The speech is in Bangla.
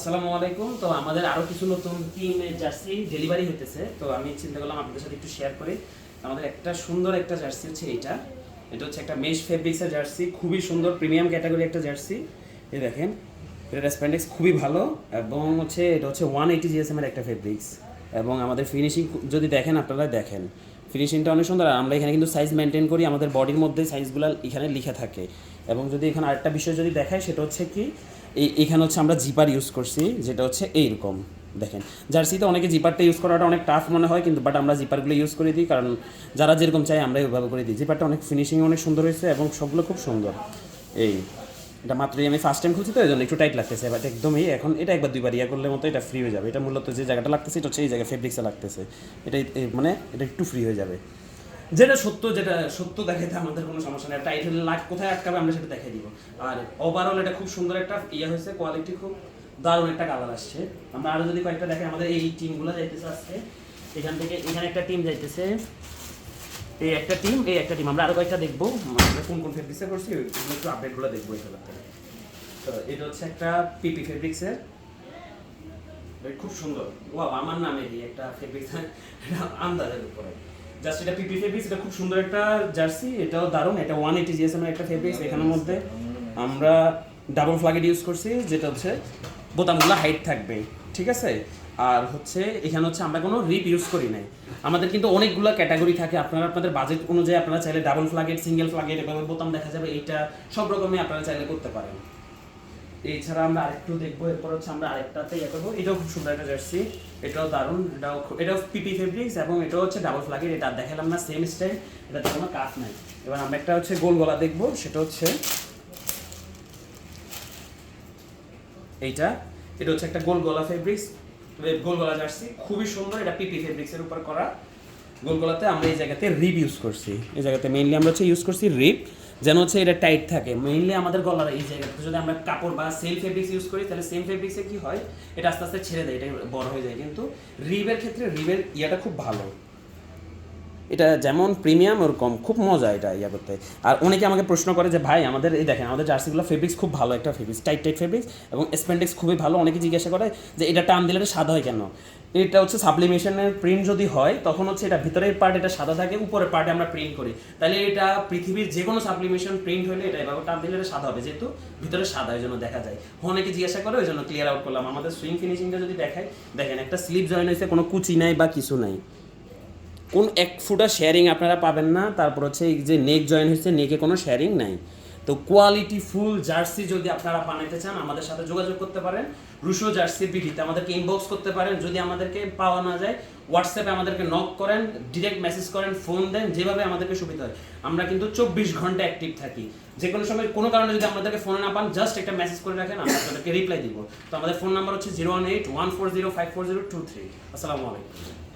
আসসালামু আলাইকুম। তো আমাদের আরও কিছু নতুন টিমের জার্সি ডেলিভারি হতেছে তো আমি চিন্তা করলাম আপনাদের সাথে একটু শেয়ার করি। আমাদের একটা সুন্দর একটা জার্সি হচ্ছে এইটা। এটা হচ্ছে একটা মেশ ফেব্রিক্সের জার্সি খুবই সুন্দর প্রিমিয়াম ক্যাটাগরি একটা জার্সি এই দেখেন এটা স্প্যান্ডেক্স খুবই ভালো এবং হচ্ছে এটা হচ্ছে ওয়ান এইটি জিএসএম এর একটা ফেব্রিক্স এবং আমাদের ফিনিশিং যদি দেখেন, আপনারা দেখেন। ফিনিশিংটা অনেক সুন্দর। আর আমরা এখানে কিন্তু সাইজ মেনটেন করি, আমাদের বডির মধ্যে সাইজগুলো এখানে লিখে থাকে। এবং যদি এখানে আরেকটা বিষয় যদি দেখায় সেটা হচ্ছে কি এখানে হচ্ছে আমরা জিপার ইউজ করছি, যেটা হচ্ছে এইরকম। দেখেন, জার্সিতে অনেকে জিপারটা ইউজ করাটা অনেক টাফ মনে হয়, কিন্তু বাট আমরা জিপারগুলো ইউজ করে দিই, কারণ যারা যেরকম চাই আমরা ওইভাবে করে দিই। জিপারটা অনেক ফিনিশিং অনেক সুন্দর হয়েছে এবং সবগুলো খুব সুন্দর। এই এটা মাত্রই আমি ফার্স্ট টাইম খুলছি তো এই জন্য একটু টাইট লাগতেছে বাট একদমই এখন এটা একবার দুইবার ইয়া করলে মতো এটা ফ্রি হয়ে যাবে। এটা মূলত যে জায়গাটা লাগতেছে, এটা হচ্ছে এই জায়গায় ফেব্রিক্সে লাগতেছে। এটা মানে এটা একটু ফ্রি হয়ে যাবে। যেটা সত্য যেটা সত্য দেখাইতে আমাদের কোনো সমস্যা নেই। টাইটেল লাগ কোথায় আটকাবে, আমরা সেটা দেখাই দিব। আর ওভারঅল এটা খুব সুন্দর একটা ইয়ে হয়েছে কোয়ালিটি খুব দারুণ একটা কালার আসছে। আমরা আরও যদি কয়েকটা দেখে আমাদের এই টিমগুলো যাইতেছে আজকে। এখান থেকে, এখানে একটা টিম যাইতেছে। এই একটা টিম এই একটা টিম আমরা আরও কয়েকটা দেখব। আমরা কোন কোন ফেব্রিক্সে করছি ওইগুলো একটু আপডেটগুলো দেখব এই তো এটা হচ্ছে একটা পিপি ফেব্রিক্সের খুব সুন্দর। ওয়াও আমার নামে এই একটা ফেব্রিক্স আন্দাজের উপরে। জাস্ট এটা পিপি ফেব্রিক্স এটা খুব সুন্দর একটা জার্সি এটাও দারুণ। এটা ওয়ান এইটি জিএসএম এর একটা ফেব্রিক্স এখানের মধ্যে। আমরা ডাবল ফ্লাগেট ইউজ করছি যেটা হচ্ছে বোতামগুলো হাইট থাকবে ঠিক আছে? আর হচ্ছে এখানে হচ্ছে আমরা কোনো রিপ ইউজ করি নাই। আমাদের কিন্তু অনেকগুলো ক্যাটাগরি থাকে। আপনারা আপনাদের বাজেট অনুযায়ী আপনারা চাইলে ডাবল ফ্লাগেট সিঙ্গেল ফ্লাগেট এভাবে বোতাম দেখা যাবে, এইটা সব রকমই আপনারা চাইলে করতে পারেন। এছাড়া আমরা আরেকটু দেখব, এরপর হচ্ছে আমরা আরেকটাতে ইয়ে করব। এটাও খুব সুন্দর একটা জার্সি এটাও দারুণ, এটাও এটাও পিপি ফেব্রিক্স এবং এটাও হচ্ছে ডাবল ফ্লাগের এটা দেখালাম না সেম স্টাইল এটাতে কোনো কাজ নাই। এবার আমরা একটা হচ্ছে গোল গলা দেখব, সেটা হচ্ছে এইটা, এটা হচ্ছে একটা গোল গলা ফেব্রিক্স গোল গলা জার্সি। খুবই সুন্দর, এটা পিপি ফেব্রিক্সের উপর করা। গোল গলাতে আমরা এই জায়গাতে রিপ ইউজ করছি। এই জায়গাতে মেইনলি আমরা হচ্ছে ইউজ করছি রিপ যেন হচ্ছে এটা টাইট থাকে। মেইনলি আমাদের গলার এই জায়গাতে যদি আমরা কাপড় বা সেম ফেব্রিক্স ইউজ করি, তাহলে সেম ফেব্রিক্সে কি হয়? এটা আস্তে আস্তে ছেড়ে দেয় এটা বড় হয়ে যায়। কিন্তু রিবের ক্ষেত্রে রিবের ইয়াটা খুব ভালো। এটা যেমন প্রিমিয়াম ওরকম খুব মজা এটা ইয়া করতে। আর অনেকে আমাকে প্রশ্ন করে যে, ভাই, আমাদের এই দেখেন, আমাদের জার্সিগুলো ফেব্রিক্স খুব ভালো, একটা ফেব্রিক্স টাইট টাইট ফেব্রিক্স এবং স্প্যান্ডেক্স খুবই ভালো। অনেকে জিজ্ঞাসা করে যে, এটা টান দিলে এটা সাদা হয় কেন? এটা হচ্ছে সাবলিমেশনের প্রিন্ট যদি হয়, তখন হচ্ছে এটা ভিতরের পার্ট এটা সাদা থাকে, উপরের পার্টে আমরা প্রিন্ট করি। তাহলে এটা পৃথিবীর যে কোনো সাবলিমেশন প্রিন্ট হলে এটা এভাবে টান দিলে এটা সাদা হবে, যেহেতু ভিতরে সাদা ওই জন্য দেখা যায়। অনেকে জিজ্ঞাসা করে, ওই জন্য ক্লিয়ার আউট করলাম। আমাদের সুইং ফিনিশিংটা যদি দেখায়, দেখেন একটা স্লিপ জয়েন হয়েছে, কোনো কুচি নাই বা কিছু নাই। কোন এক ফুটা শেয়ারিং আপনারা পাবেন না, তারপর হচ্ছে এই যে নেক জয়েন হয়েছে, নেকে কোনো শেয়ারিং নাই। তো কোয়ালিটি ফুল জার্সি যদি আপনারা বানাইতে চান, আমাদের সাথে যোগাযোগ করতে পারেন। রুশো জার্সি বিডিতে আমাদেরকে ইনবক্স করতে পারেন। যদি আমাদেরকে পাওয়া না যায় হোয়াটসঅ্যাপে আমাদেরকে নক করেন ডিরেক্ট মেসেজ করেন ফোন দেন, যেভাবে আমাদেরকে সুবিধা হয়। আমরা কিন্তু চব্বিশ ঘণ্টা অ্যাক্টিভ থাকি। যে কোনো সময় কোনো কারণে যদি আমাদেরকে ফোনে না পান জাস্ট একটা মেসেজ করে রাখেন, আমরা আপনাদেরকে রিপ্লাই দিব। তো আমাদের ফোন নাম্বার হচ্ছে zero one eight one four zero five four zero two three আসসালামু আলাইকুম।